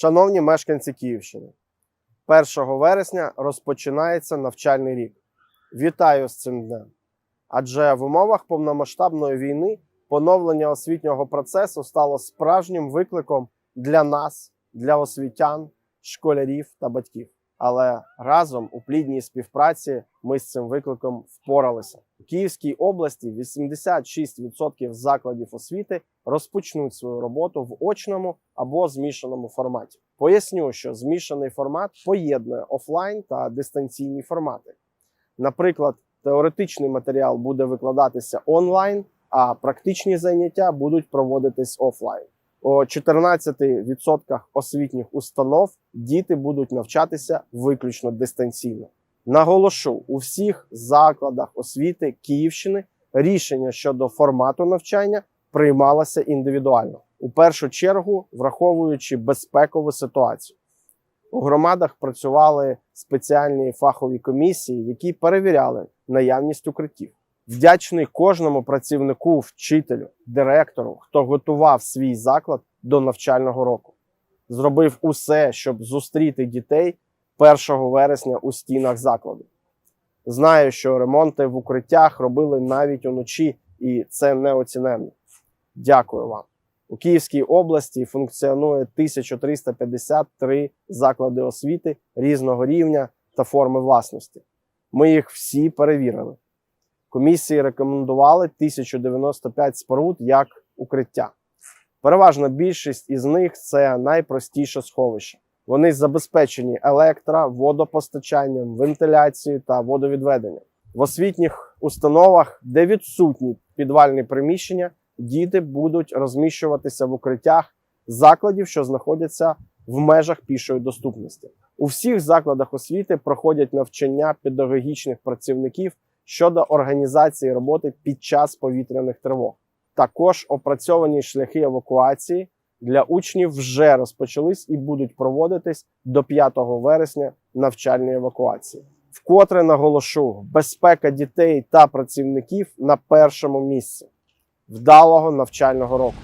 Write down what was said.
Шановні мешканці Київщини, 1 вересня розпочинається навчальний рік. Вітаю з цим днем! Адже в умовах повномасштабної війни поновлення освітнього процесу стало справжнім викликом для нас, для освітян, школярів та батьків. Але разом у плідній співпраці ми з цим викликом впоралися. Київській області 86% закладів освіти розпочнуть свою роботу в очному або змішаному форматі. Поясню, що змішаний формат поєднує офлайн та дистанційні формати. Наприклад, теоретичний матеріал буде викладатися онлайн, а практичні заняття будуть проводитись офлайн. У 14% освітніх установ діти будуть навчатися виключно дистанційно. Наголошу, у всіх закладах освіти Київщини рішення щодо формату навчання приймалося індивідуально, у першу чергу враховуючи безпекову ситуацію. У громадах працювали спеціальні фахові комісії, які перевіряли наявність укриттів. Вдячний кожному працівнику, вчителю, директору, хто готував свій заклад до навчального року. Зробив усе, щоб зустріти дітей 1 вересня у стінах закладу. Знаю, що ремонти в укриттях робили навіть уночі, і це неоціненно. Дякую вам. У Київській області функціонує 1353 заклади освіти різного рівня та форми власності. Ми їх всі перевірили. Комісії рекомендували 1095 споруд як укриття. Переважна більшість із них це найпростіше сховище. Вони забезпечені електро, водопостачанням, вентиляцією та водовідведенням. В освітніх установах, де відсутні підвальні приміщення, діти будуть розміщуватися в укриттях закладів, що знаходяться в межах пішої доступності. У всіх закладах освіти проходять навчання педагогічних працівників щодо організації роботи під час повітряних тривог. Також опрацьовані шляхи евакуації для учнів вже розпочались і будуть проводитись до 5 вересня навчальні евакуації. Вкотре наголошу, безпека дітей та працівників на першому місці вдалого навчального року.